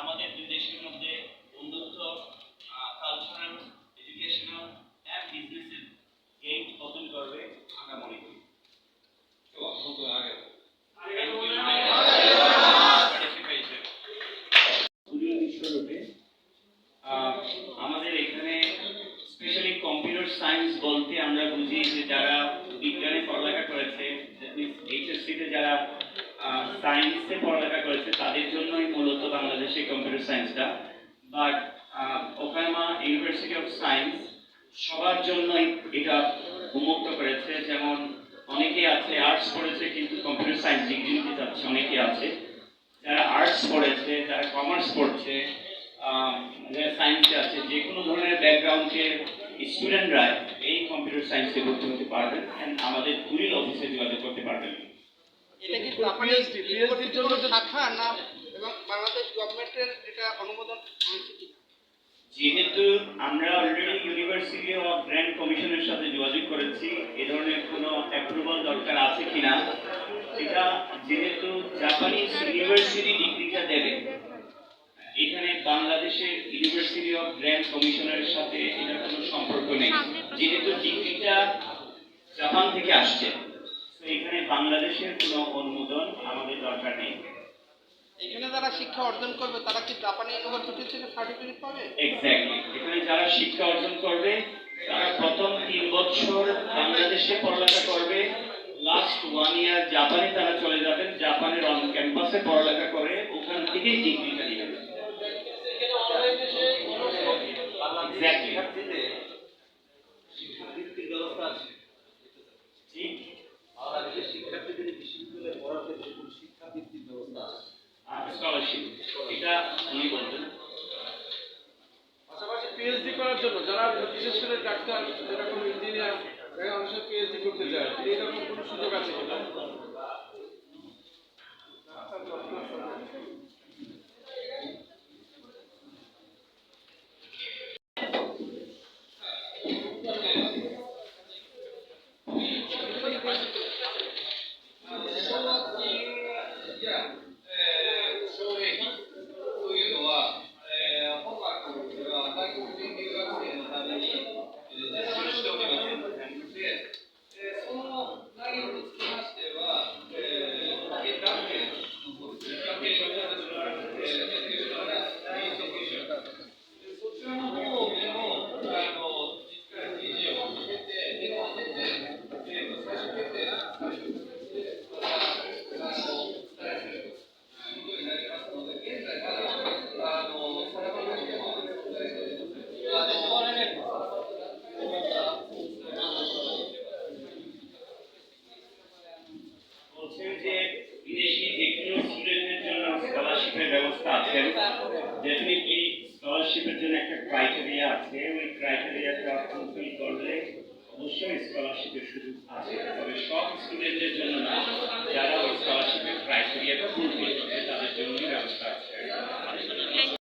আমাদের দুই দেশের মধ্যে বন্ধুত্ব কালচারাল এডুকেশনাল অ্যান্ড বিজনেসের গেট ওপেন করবে আমরা মনে করি। আমাদের এখানে স্পেশালি কম্পিউটার সায়েন্স বলতে আমরা বুঝি যে যারা বিজ্ঞানে পড়ালেখা করেছে এইচএসসিতে যারা সায়েন্সে পড়ালেখা করেছে তাদের জন্য বাংলাদেশে computer সায়েন্সটা but Okayama university of science সবার জন্যই এটা উন্মুক্ত করেছে। যেমন অনেকে আছে আর্টস পড়েছে কিন্তু কম্পিউটার সায়েন্স ডিগ্রি নিতে চাচ্ছে অনেকে আছে। যারা আর্টস পড়েছে যারা কমার্স পড়ছে যারা সায়েন্সে আছে যে কোনো ধরনের ব্যাকগ্রাউন্ডের স্টুডেন্টরা এই কম্পিউটার সায়েন্সে ভর্তি হতে পারবেন and আমাদের কুড়িল অফিসে যোগাযোগ করতে পারবেন। এটা কি ইউনিভার্সিটির জন্য শাখা না এটা যেহেতু আমরা অলরেডি ইউনিভার্সিটি অফ গ্র্যান্ড কমিশনের সাথে যোগাযোগ করেছি, এ ধরনের কোনো অ্যাপ্রুভাল দরকার আছে কিনা, এটা যেহেতু জাপানিজ ইউনিভার্সিটি ডিগ্রিটা দেবে, এখানে বাংলাদেশের ইউনিভার্সিটি অফ গ্র্যান্ড কমিশনের সাথে এটার কোনো সম্পর্ক নেই। যেহেতু ডিগ্রিটা জাপান থেকে আসছে এখানে বাংলাদেশের কোনো অনুমোদন আমাদের দরকার নেই। এখানে যারা শিক্ষা অর্জন করবে তারা কি জাপানি ইউনিভার্সিটি থেকে সার্টিফিকেট পাবে? এক্স্যাক্টলি এখানে যারা শিক্ষা অর্জন করবে তারা প্রথম তিন বছর বাংলাদেশে পড়ালেখা করবে। লাস্ট ওয়ান ইয়ার জাপানে তারা চলে যাবেন জাপানের অন ক্যাম্পাসে পড়ালেখা করে ওখান থেকে ডিগ্রিটা নেবেন এক্স্যাক্টলি 何これ? স্কলারশিপের ব্যবস্থা আছে। ডেফিনেটলি স্কলারশিপের জন্য একটা ক্রাইটেরিয়া আছে। ওই ক্রাইটেরিয়াটা ফুলফিল করলে অবশ্যই স্কলারশিপের সুযোগ আছে। তবে সব স্টুডেন্টদের জন্য না, যারা ওই স্কলারশিপের ক্রাইটেরিয়াটা ফুলফিল করবে তাদের জন্যই ব্যবস্থা আছে।